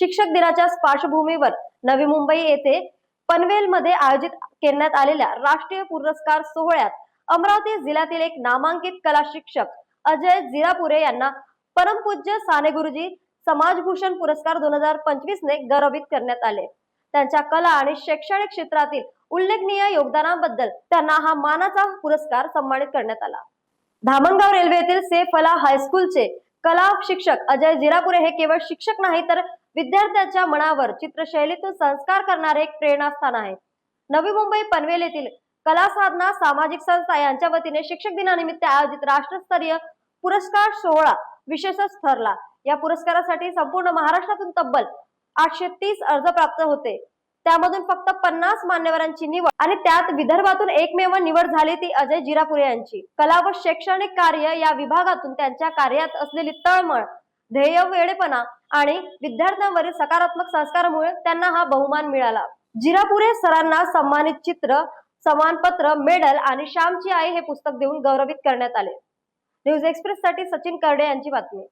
शिक्षक दिनाच्या पार्श्वभूमीवर नवी मुंबई येथे पनवेलमध्ये आयोजित करण्यात आलेल्या राष्ट्रीय पुरस्कार सोहळ्यात अमरावती जिल्ह्यातील एक नामांकित कला शिक्षक अजय जिरापुरे यांना परमपूज्य साने गुरुजी समाजभूषण पुरस्कार दोन हजार पंचवीस ने गौरवित करण्यात आले. त्यांच्या कला आणि शैक्षणिक क्षेत्रातील उल्लेखनीय योगदानाबद्दल त्यांना हा मानाचा पुरस्कार सन्मानित करण्यात आला. धामणगाव रेल्वे येथील सेफला हायस्कूलचे कला शिक्षक अजय जिरापुरे हे केवळ शिक्षक नाही तर विद्यार्थ्यांच्या मनावर चित्रशैलीतून संस्कार करणारे एक प्रेरणास्थान आहे. नवी मुंबई पनवेल येथील कला साधना सामाजिक संस्था यांच्या वतीने शिक्षक दिनानिमित्त आयोजित राष्ट्रस्तरीय पुरस्कार सोहळा विशेषच ठरला. या पुरस्कारासाठी संपूर्ण महाराष्ट्रातून तब्बल आठशे तीस अर्ज प्राप्त होते. त्यामधून फक्त पन्नास मान्यवरांची निवड आणि त्यात विदर्भातून एकमेव निवड झाली ती अजय जिरापुरे यांची. कला व शैक्षणिक कार्य या विभागातून त्यांच्या कार्यात असलेली तळमळ ध्येय वेळेपणा आणि विद्यार्थ्यांवरील सकारात्मक संस्कारामुळे त्यांना हा बहुमान मिळाला. जिरापुरे सरांना सन्मानित चित्र समानपत्र मेडल आणि श्यामची आई हे पुस्तक देऊन गौरवित करण्यात आले. न्यूज एक्सप्रेस साठी सचिन करडे यांची बातमी.